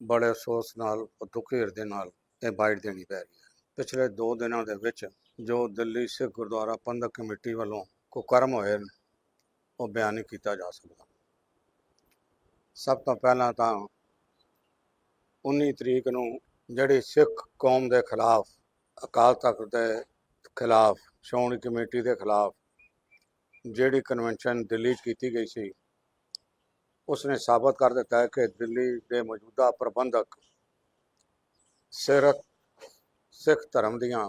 ਬੜੇ ਅਫਸੋਸ ਨਾਲ ਦੁੱਖ ਹਿਰਦੇ ਨਾਲ ਇਹ ਬਾਈਟ ਦੇਣੀ ਪੈ ਰਹੀ ਹੈ। ਪਿਛਲੇ 2 ਦਿਨਾਂ ਦੇ ਵਿੱਚ ਜੋ ਦਿੱਲੀ ਸਿੱਖ ਗੁਰਦੁਆਰਾ ਪ੍ਰਬੰਧਕ ਕਮੇਟੀ ਵੱਲੋਂ ਕੁਕਰਮ ਹੋਏ ਨੇ, ਉਹ ਬਿਆਨ ਨਹੀਂ ਕੀਤਾ ਜਾ ਸਕਦਾ। ਸਭ ਤੋਂ ਪਹਿਲਾਂ ਤਾਂ 19 ਤਰੀਕ ਨੂੰ ਜਿਹੜੀ ਸਿੱਖ ਕੌਮ ਦੇ ਖਿਲਾਫ ਅਕਾਲ ਤਖਤ ਦੇ ਖਿਲਾਫ ਸ਼੍ਰੋਮਣੀ ਕਮੇਟੀ ਦੇ ਖਿਲਾਫ ਜਿਹੜੀ ਕਨਵੈਨਸ਼ਨ ਦਿੱਲੀ 'ਚ ਕੀਤੀ ਗਈ ਸੀ ਉਸਨੇ ਸਾਬਤ ਕਰ ਦਿੱਤਾ ਹੈ ਕਿ ਦਿੱਲੀ ਦੇ ਮੌਜੂਦਾ ਪ੍ਰਬੰਧਕ ਸਿਰਫ ਸਿੱਖ ਧਰਮ ਦੀਆਂ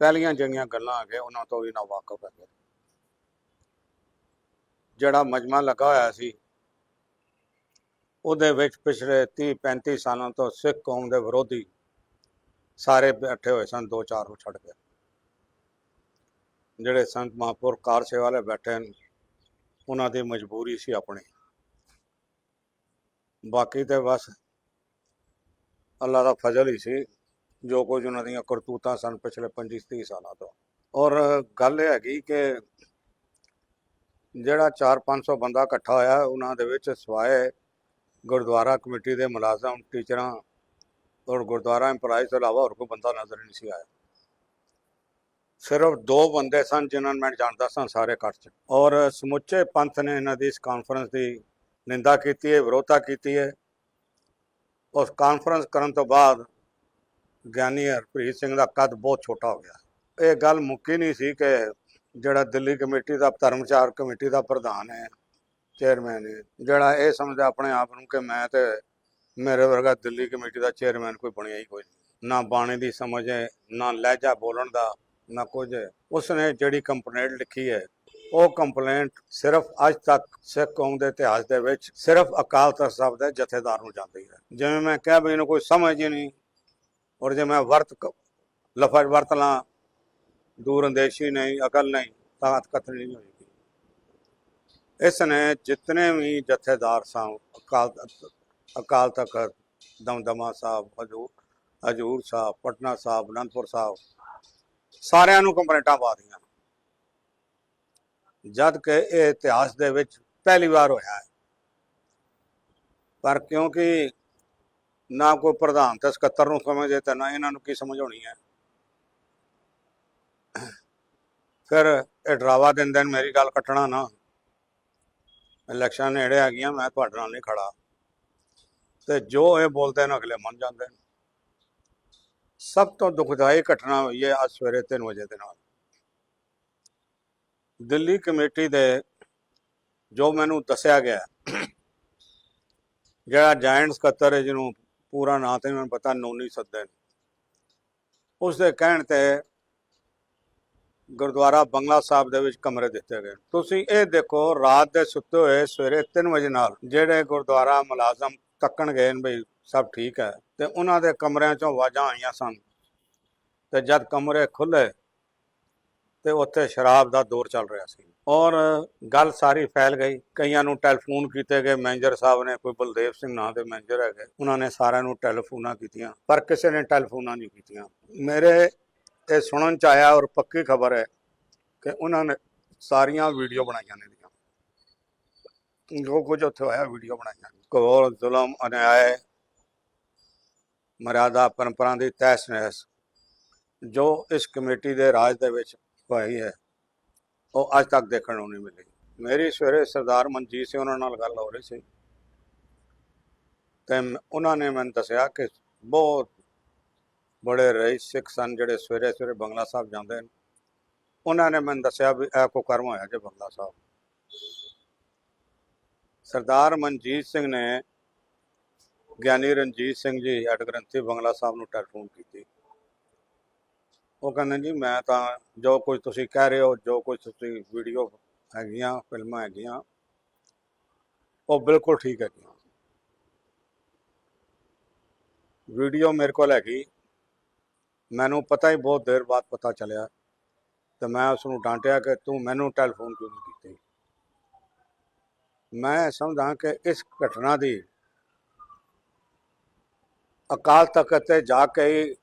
ਪਹਿਲੀਆਂ ਜਿਹੜੀਆਂ ਗੱਲਾਂ ਹੈਗੇ ਉਹਨਾਂ ਤੋਂ ਵੀ ਨਾ ਵਾਕਫ ਹੈਗੇ ਜਿਹੜਾ ਮਜਮਾ ਲੱਗਾ ਹੋਇਆ ਸੀ, ਉਹਦੇ ਵਿੱਚ ਪਿਛਲੇ 30 35 ਸਾਲਾਂ ਤੋਂ ਸਿੱਖ ਕੌਮ ਦੇ ਵਿਰੋਧੀ ਸਾਰੇ ਬੈਠੇ ਹੋਏ ਸਨ, ਦੋ ਚਾਰ ਨੂੰ ਛੱਡ ਕੇ ਜਿਹੜੇ ਸੰਤ ਮਹਾਂਪੁਰ ਕਾਰ ਸੇਵਾ ਵਾਲੇ ਬੈਠੇ ਨੇ ਉਹਨਾਂ ਦੀ ਮਜਬੂਰੀ ਸੀ ਆਪਣੀ। ਬਾਕੀ ਤੇ ਬਸ ਅੱਲਾ ਦਾ ਫਜ਼ਲ ਹੀ ਸੀ, ਜੋ ਕੁਝ ਉਹਨਾਂ ਦੀਆਂ ਕਰਤੂਤਾਂ ਸਨ ਪਿਛਲੇ 25 30 ਸਾਲਾਂ ਤੋਂ। ਔਰ ਗੱਲ ਇਹ ਹੈਗੀ ਕਿ ਜਿਹੜਾ 4-500 ਬੰਦਾ ਇਕੱਠਾ ਹੋਇਆ, ਉਹਨਾਂ ਦੇ ਵਿੱਚ ਸਵਾਏ ਗੁਰਦੁਆਰਾ ਕਮੇਟੀ ਦੇ ਮੁਲਾਜ਼ਮ, ਟੀਚਰਾਂ ਔਰ ਗੁਰਦੁਆਰਾ ਇੰਪਲਾਈਜ਼ ਤੋਂ ਇਲਾਵਾ ਹੋਰ ਕੋਈ ਬੰਦਾ ਨਜ਼ਰ ਨਹੀਂ ਸੀ ਆਇਆ। ਸਿਰਫ ਦੋ ਬੰਦੇ ਸਨ ਜਿਨ੍ਹਾਂ ਨੂੰ ਮੈਂ ਜਾਣਦਾ ਸਾਂ ਸਾਰੇ ਇਕੱਠ 'ਚ। ਔਰ ਸਮੁੱਚੇ ਪੰਥ ਨੇ ਇਹਨਾਂ ਦੀ ਇਸ ਕਾਨਫਰੰਸ ਦੀ ਨਿੰਦਾ ਕੀਤੀ ਹੈ, ਵਿਰੋਧਤਾ ਕੀਤੀ ਹੈ। ਉਸ ਕਾਨਫਰੰਸ ਕਰਨ ਤੋਂ ਬਾਅਦ ਗਿਆਨੀ ਹਰਪ੍ਰੀਤ ਸਿੰਘ ਦਾ ਕੱਦ ਬਹੁਤ ਛੋਟਾ ਹੋ ਗਿਆ। ਇਹ ਗੱਲ ਮੁੱਕੀ ਨਹੀਂ ਸੀ ਕਿ ਜਿਹੜਾ ਦਿੱਲੀ ਕਮੇਟੀ ਦਾ, ਧਰਮਚਾਰ ਕਮੇਟੀ ਦਾ ਪ੍ਰਧਾਨ ਹੈ ਚੇਅਰਮੈਨ ਹੈ, ਜਿਹੜਾ ਇਹ ਸਮਝਦਾ ਆਪਣੇ ਆਪ ਨੂੰ ਕਿ ਮੈਂ ਤੇ ਮੇਰੇ ਵਰਗਾ ਦਿੱਲੀ ਕਮੇਟੀ ਦਾ ਚੇਅਰਮੈਨ ਕੋਈ ਬਣਿਆ ਹੀ ਕੋਈ ਨਾ ਬਾਣੀ ਦੀ ਸਮਝ ਹੈ, ਨਾ ਲਹਿਜਾ ਬੋਲਣ ਦਾ, ਨਾ ਕੁਝ। ਉਸਨੇ ਜਿਹੜੀ ਕੰਪਲੇਂਟ ਲਿਖੀ ਹੈ ਉਹ ਕੰਪਲੇਂਟ ਸਿਰਫ ਅੱਜ ਤੱਕ ਸਿੱਖ ਕੌਮ ਦੇ ਇਤਿਹਾਸ ਦੇ ਵਿੱਚ ਸਿਰਫ ਅਕਾਲ ਤਖਤ ਸਾਹਿਬ ਦੇ ਜਥੇਦਾਰ ਨੂੰ ਜਾਂਦੀ ਹੈ। ਜਿਵੇਂ ਮੈਂ ਕਿਹਾ ਵੀ ਇਹਨੂੰ ਕੋਈ ਸਮਝ ਹੀ ਨਹੀਂ ਔਰ ਜੇ ਮੈਂ ਵਰਤ ਕ- ਲਫ਼ਜ਼ ਵਰਤ ਲਾਂ ਦੂਰ ਅੰਦੇਸ਼ੀ ਨਹੀਂ, ਅਕਲ ਨਹੀਂ, ਤਾਂ ਕਤਲ ਨਹੀਂ ਹੋਏਗੀ। ਇਸ ਨੇ ਜਿਤਨੇ ਵੀ ਜਥੇਦਾਰ ਸਾਂ ਅਕਾਲ ਅਕਾਲ ਤਖਤ, ਦਮਦਮਾ ਸਾਹਿਬ ਹਜੂਰ ਹਜੂਰ ਸਾਹਿਬ, ਪਟਨਾ ਸਾਹਿਬ, ਅਨੰਦਪੁਰ ਸਾਹਿਬ, ਸਾਰਿਆਂ ਨੂੰ ਕੰਪਲੇਂਟਾਂ ਪਾ ਦੀਆਂ ਜਦ ਕਿ ਇਹ ਇਤਿਹਾਸ ਦੇ ਵਿੱਚ ਪਹਿਲੀ ਵਾਰ ਹੋਇਆ ਹੈ। ਪਰ ਕਿਉਂਕਿ ਨਾ ਕੋਈ ਪ੍ਰਧਾਨ ਤੇ ਸਕੱਤਰ ਨੂੰ ਸਮਝਦੇ ਤਾਂ ਨਾ ਇਹਨਾਂ ਨੂੰ ਕੀ ਸਮਝਾਉਣੀ ਹੈ। ਫਿਰ ਇਹ ਡਰਾਵਾ ਦਿੰਦੇ ਨੇ ਮੇਰੀ ਗੱਲ ਕੱਟਣਾ ਨਾ। ਇਲੈਕਸ਼ਨ ਨੇੜੇ ਆ ਗਈਆਂ, ਮੈਂ ਤੁਹਾਡੇ ਨਾਲ ਨਹੀਂ ਖੜਾ। ਤੇ ਜੋ ਇਹ ਬੋਲਦੇ ਨੇ ਅਗਲੇ ਮੰਨ ਜਾਂਦੇ ਨੇ। ਸਭ ਤੋਂ ਦੁਖਦਾਈ ਘਟਨਾ ਹੋਈ ਹੈ ਅੱਜ ਸਵੇਰੇ 3 ਵਜੇ ਦੇ ਨਾਲ। ਦਿੱਲੀ ਕਮੇਟੀ ਦੇ ਜੋ ਮੈਨੂੰ ਦੱਸਿਆ ਗਿਆ ਜਿਹੜਾ ਜਾਇੰਟ ਸਕੱਤਰ ਹੈ, ਜਿਹਨੂੰ ਪੂਰਾ ਨਾਂ ਤੇ ਮੈਨੂੰ ਪਤਾ, ਨੋਨੀ ਸੱਦੇ ਨੇ ਉਸ ਦੇ ਕਹਿਣ ਤੇ ਗੁਰਦੁਆਰਾ ਬੰਗਲਾ ਸਾਹਿਬ ਦੇ ਵਿੱਚ ਕਮਰੇ ਦਿੱਤੇ ਗਏ। ਤੁਸੀਂ ਇਹ ਦੇਖੋ, ਰਾਤ ਦੇ ਸੁੱਤੇ ਹੋਏ ਸਵੇਰੇ 3 ਵਜੇ ਨਾਲ ਜਿਹੜੇ ਗੁਰਦੁਆਰਾ ਮੁਲਾਜ਼ਮ ਤੱਕਣ ਗਏ ਨੇ, ਬਈ ਸਭ ਠੀਕ ਹੈ, ਤੇ ਉਹਨਾਂ ਦੇ ਕਮਰਿਆਂ ਚੋਂ ਆਵਾਜ਼ਾਂ ਆਈਆਂ ਸਨ। ਤੇ ਜਦ ਕਮਰੇ ਖੁੱਲੇ ਤੇ ਉੱਥੇ ਸ਼ਰਾਬ ਦਾ ਦੌਰ ਚੱਲ ਰਿਹਾ ਸੀ। ਔਰ ਗੱਲ ਸਾਰੀ ਫੈਲ ਗਈ। ਕਈਆਂ ਨੂੰ ਟੈਲੀਫੋਨ ਕੀਤੇ ਗਏ। ਮੈਨੇਜਰ ਸਾਹਿਬ ਨੇ, ਕੋਈ ਬਲਦੇਵ ਸਿੰਘ ਨਾਂ ਦੇ ਮੈਨੇਜਰ ਹੈਗੇ, ਉਹਨਾਂ ਨੇ ਸਾਰਿਆਂ ਨੂੰ ਟੈਲੀਫੋਨਾਂ ਕੀਤੀਆਂ, ਪਰ ਕਿਸੇ ਨੇ ਟੈਲੀਫੋਨਾਂ ਨਹੀਂ ਕੀਤੀਆਂ। ਮੇਰੇ ਇਹ ਸੁਣਨ ਚ ਆਇਆ ਔਰ ਪੱਕੀ ਖਬਰ ਹੈ ਕਿ ਉਹਨਾਂ ਨੇ ਸਾਰੀਆਂ ਵੀਡੀਓ ਬਣਾਈਆਂ ਨੇ ਦੀਆਂ ਜੋ ਕੁਝ ਉੱਥੇ ਹੋਇਆ, ਵੀਡੀਓ ਬਣਾਈਆਂ ਨੇ। ਜ਼ੁਲਮ, ਅਨਿਆਏ, ਮਰਿਆਦਾ, ਪਰੰਪਰਾ ਦੀ ਤਹਿਸ ਨਹਿਸ ਜੋ ਇਸ ਕਮੇਟੀ ਦੇ ਰਾਜ ਦੇ ਵਿੱਚ ਹੋਈ ਹੈ। ਉਹ ਅੱਜ ਤੱਕ ਦੇਖਣ ਨੂੰ ਨਹੀਂ ਮਿਲੀ। ਮੇਰੀ ਸਵੇਰੇ ਸਰਦਾਰ ਮਨਜੀਤ ਸਿੰਘ ਉਹਨਾਂ ਨਾਲ ਗੱਲ ਹੋ ਰਹੀ ਸੀ। ਤੇ ਉਹਨਾਂ ਨੇ ਮੈਨੂੰ ਦੱਸਿਆ ਕਿ ਬਹੁਤ ਬੜੇ ਰਈਸ ਸਿੱਖ ਸਨ ਜਿਹੜੇ ਸਵੇਰੇ ਸਵੇਰੇ ਬੰਗਲਾ ਸਾਹਿਬ ਜਾਂਦੇ ਨੇ। ਉਹਨਾਂ ਨੇ ਮੈਨੂੰ ਦੱਸਿਆ ਵੀ ਇਹ ਕੋ ਕਰਮ ਹੋਇਆ ਜੇ ਬੰਗਲਾ ਸਾਹਿਬ। ਸਰਦਾਰ ਮਨਜੀਤ ਸਿੰਘ ਨੇ ਗਿਆਨੀ ਰਣਜੀਤ ਸਿੰਘ ਜੀ ਐਡ ਗ੍ਰੰਥੀ ਬੰਗਲਾ ਸਾਹਿਬ ਨੂੰ ਟੈਲੀਫੋਨ ਕੀਤੀ। ਉਹ ਕਹਿੰਦੇ ਜੀ, ਮੈਂ ਤਾਂ ਜੋ ਕੁਝ ਤੁਸੀਂ ਕਹਿ ਰਹੇ ਹੋ, ਜੋ ਕੁਝ ਤੁਸੀਂ ਵੀਡੀਓ ਹੈਗੀਆਂ, ਫਿਲਮਾਂ ਹੈਗੀਆਂ, ਉਹ ਬਿਲਕੁਲ ਠੀਕ ਹੈਗੀਆਂ। ਵੀਡੀਓ ਮੇਰੇ ਕੋਲ ਹੈਗੀ। ਮੈਨੂੰ ਪਤਾ ਹੀ ਬਹੁਤ ਦੇਰ ਬਾਅਦ ਪਤਾ ਚੱਲਿਆ ਤੇ ਮੈਂ ਉਸ ਨੂੰ ਡਾਂਟਿਆ ਕਿ ਤੂੰ ਮੈਨੂੰ ਟੈਲੀਫੋਨ ਕਿਉਂ ਨਹੀਂ ਕੀਤੀ? ਮੈਂ ਸਮਝਦਾ ਕਿ ਇਸ ਘਟਨਾ ਦੀ ਅਕਾਲ ਤਖਤ ਤੇ ਜਾ ਕੇ ਹੀ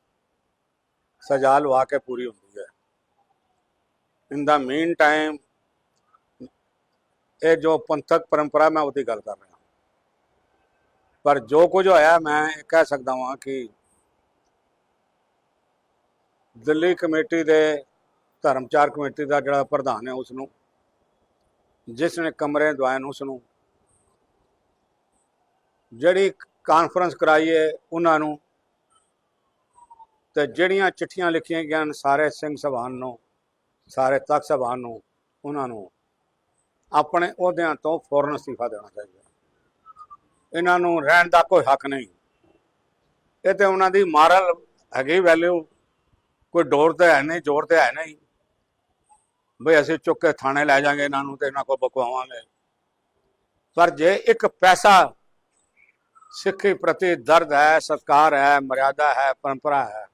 ਸਜ਼ਾ ਲਵਾ ਕੇ ਪੂਰੀ ਹੁੰਦੀ ਹੈ। ਇਨ ਦਾ ਮੇਨ ਟਾਈਮ ਇਹ ਜੋ ਪੰਥਕ ਪਰੰਪਰਾ ਮੈਂ ਉਹਦੀ ਗੱਲ ਕਰ ਰਿਹਾ ਪਰ ਜੋ ਕੁਝ ਹੋਇਆ, ਮੈਂ ਇਹ ਕਹਿ ਸਕਦਾ ਹਾਂ ਕਿ ਦਿੱਲੀ ਕਮੇਟੀ ਦੇ ਧਰਮਚਾਰ ਕਮੇਟੀ ਦਾ ਜਿਹੜਾ ਪ੍ਰਧਾਨ ਹੈ ਉਸ ਨੂੰ ਜਿਸ ਨੇ ਕਮਰੇ ਦਵਾਏ ਉਸ ਨੂੰ ਜਿਹੜੀ ਕਾਨਫਰੰਸ ਕਰਾਈ ਹੈ, ਉਹਨਾਂ ਨੂੰ ਤੇ ਜਿਹੜੀਆਂ ਚਿੱਠੀਆਂ ਲਿਖੀਆਂ ਗਈਆਂ ਨੇ ਸਾਰੇ ਸਿੰਘ ਸਭਾਨ ਨੂੰ, ਸਾਰੇ ਤਖਤ ਸਭਾਨ ਨੂੰ, ਉਹਨਾਂ ਨੂੰ ਆਪਣੇ ਅਹੁਦਿਆਂ ਤੋਂ ਫੌਰਨ ਅਸਤੀਫਾ ਦੇਣਾ ਚਾਹੀਦਾ। ਇਹਨਾਂ ਨੂੰ ਰਹਿਣ ਦਾ ਕੋਈ ਹੱਕ ਨਹੀਂ। ਇਹ ਤੇ ਉਹਨਾਂ ਦੀ ਮਾਰਲ ਹੈਗੀ ਵੈਲਿਊ ਕੋਈ ਡੋਰ ਤੇ ਹੈ ਨਹੀਂ, ਜ਼ੋਰ ਤੇ ਹੈ ਨਹੀਂ। ਬਈ ਅਸੀਂ ਚੁੱਕ ਕੇ ਥਾਣੇ ਲੈ ਜਾਾਂਗੇ ਇਹਨਾਂ ਨੂੰ ਤੇ ਇਹਨਾਂ ਕੋਲ ਬਕਵਾਵਾਂਗੇ। ਪਰ ਜੇ ਇੱਕ ਪੈਸਾ ਸਿੱਖੀ ਪ੍ਰਤੀ ਦਰਦ ਹੈ, ਸਤਕਾਰ ਹੈ, ਮਰਿਆਦਾ ਹੈ, ਪਰੰਪਰਾ ਹੈ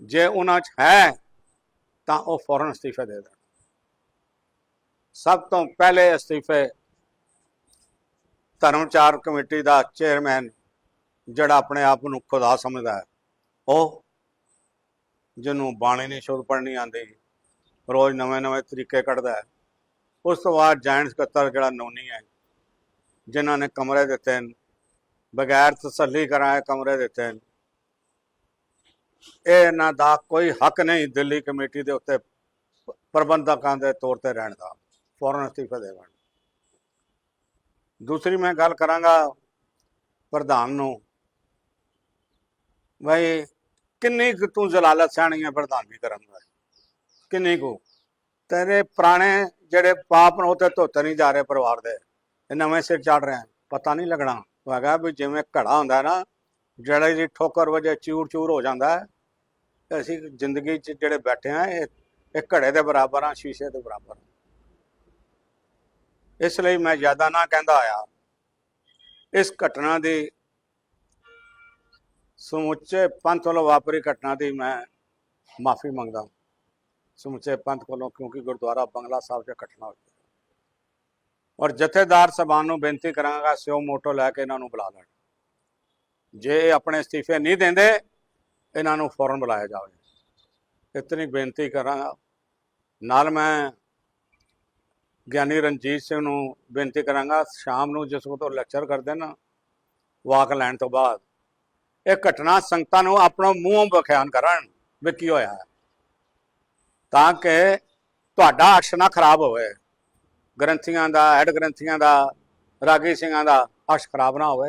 ਜੇ ਉਹਨਾਂ 'ਚ ਹੈ, ਤਾਂ ਉਹ ਫੌਰਨ ਅਸਤੀਫਾ ਦੇ ਦੇਣ। ਸਭ ਤੋਂ ਪਹਿਲੇ ਅਸਤੀਫੇ ਧਰਮਚਾਰ ਕਮੇਟੀ ਦਾ ਚੇਅਰਮੈਨ ਜਿਹੜਾ ਆਪਣੇ ਆਪ ਨੂੰ ਖੁਦਾ ਸਮਝਦਾ ਹੈ, ਉਹ ਜਿਹਨੂੰ ਬਾਣੀ ਨਹੀਂ ਸ਼ੁੱਧ ਪੜ੍ਹਨੀ ਆਉਂਦੀ, ਰੋਜ਼ ਨਵੇਂ-ਨਵੇਂ ਤਰੀਕੇ ਕੱਢਦਾ ਹੈ। ਉਸ ਤੋਂ ਬਾਅਦ ਜਾਇੰਟ ਸਕੱਤਰ ਜਿਹੜਾ ਨੋਨੀ ਹੈ, ਜਿਨ੍ਹਾਂ ਨੇ ਕਮਰੇ ਦਿੱਤੇ ਨੇ, ਬਗੈਰ ਤਸੱਲੀ ਕਰਾਏ ਕਮਰੇ ਦਿੱਤੇ ਨੇ ਇਹਨਾਂ ਦਾ ਕੋਈ ਹੱਕ ਨਹੀਂ ਦਿੱਲੀ ਕਮੇਟੀ ਦੇ ਉੱਤੇ ਪ੍ਰਬੰਧਕਾਂ ਦੇ ਤੌਰ ਤੇ ਰਹਿਣ ਦਾ, ਫੌਰਨ ਅਸਤੀਫਾ ਦੇਵਣ ਦੂਸਰੀ ਮੈਂ ਗੱਲ ਕਰਾਂਗਾ ਪ੍ਰਧਾਨ ਨੂੰ, ਬਈ ਕਿੰਨੀ ਕੁ ਤੂੰ ਜ਼ਲਾਲਤ ਸਹਿਣੀ ਹੈ ਪ੍ਰਧਾਨ ਵੀ ਕਰਨ ਦਾ? ਕਿੰਨੀ ਕੁ? ਤੇਰੇ ਪੁਰਾਣੇ ਜਿਹੜੇ ਪਾਪ ਨੇ ਉਹ ਤੇ ਧੋਤੇ ਨਹੀਂ ਜਾ ਰਹੇ ਪਰਿਵਾਰ ਦੇ, ਇਹ ਨਵੇਂ ਸਿਰ ਚੜ ਰਹੇ ਪਤਾ ਨਹੀਂ ਲੱਗਣਾ। ਹੈਗਾ ਵੀ ਜਿਵੇਂ ਘੜਾ ਹੁੰਦਾ ਨਾ ਜਿਹੜਾ ਜੀ ਠੋਕਰ ਵਜੇ ਚੂਰ ਚੂਰ ਹੋ ਜਾਂਦਾ ਹੈ, ਤੇ ਅਸੀਂ ਜ਼ਿੰਦਗੀ 'ਚ ਜਿਹੜੇ ਬੈਠੇ ਆ ਇਹ ਇਹ ਘੜੇ ਦੇ ਬਰਾਬਰ ਆ ਸ਼ੀਸ਼ੇ ਦੇ ਬਰਾਬਰ ਇਸ ਲਈ ਮੈਂ ਜ਼ਿਆਦਾ ਨਾ ਕਹਿੰਦਾ ਆਇਆ ਇਸ ਘਟਨਾ ਦੀ ਸਮੁੱਚੇ ਪੰਥ ਵੱਲੋਂ ਵਾਪਰੀ ਘਟਨਾ ਦੀ ਮੈਂ ਮਾਫੀ ਮੰਗਦਾ ਸਮੁੱਚੇ ਪੰਥ ਵੱਲੋਂ, ਕਿਉਂਕਿ ਗੁਰਦੁਆਰਾ ਬੰਗਲਾ ਸਾਹਿਬ 'ਚ ਘਟਨਾ ਹੋਈ ਔਰ ਜਥੇਦਾਰ ਸਭਾ ਨੂੰ ਬੇਨਤੀ ਕਰਾਂਗਾ, ਸਿਓ ਮੋਟੋ ਲੈ ਕੇ ਇਹਨਾਂ ਨੂੰ ਬੁਲਾ ਲੈਣ। ਜੇ ਇਹ ਆਪਣੇ ਅਸਤੀਫੇ ਨਹੀਂ ਦਿੰਦੇ, ਇਹਨਾਂ ਨੂੰ ਫੌਰਨ ਬੁਲਾਇਆ ਜਾਵੇ। ਇਤਨੀ ਬੇਨਤੀ ਕਰਾਂਗਾ। ਨਾਲ ਮੈਂ ਗਿਆਨੀ ਰਣਜੀਤ ਸਿੰਘ ਨੂੰ ਬੇਨਤੀ ਕਰਾਂਗਾ, ਸ਼ਾਮ ਨੂੰ ਜਿਸ ਵਕਤ ਉਹ ਲੈਕਚਰ ਕਰਦੇ ਨਾ, ਵਾਕ ਲੈਣ ਤੋਂ ਬਾਅਦ, ਇਹ ਘਟਨਾ ਸੰਗਤਾਂ ਨੂੰ ਆਪਣਾ ਮੂੰਹੋਂ ਬਿਆਨ ਕਰਨ ਵੀ ਕੀ ਹੋਇਆ ਹੈ। ਤਾਂ ਕਿ ਤੁਹਾਡਾ ਅਕਸ਼ ਨਾ ਖਰਾਬ ਹੋਵੇ। ਗ੍ਰੰਥੀਆਂ ਦਾ ਹੈਡ ਗ੍ਰੰਥੀਆਂ ਦਾ, ਰਾਗੀ ਸਿੰਘਾਂ ਦਾ ਅਕਸ਼ ਖਰਾਬ ਨਾ ਹੋਵੇ।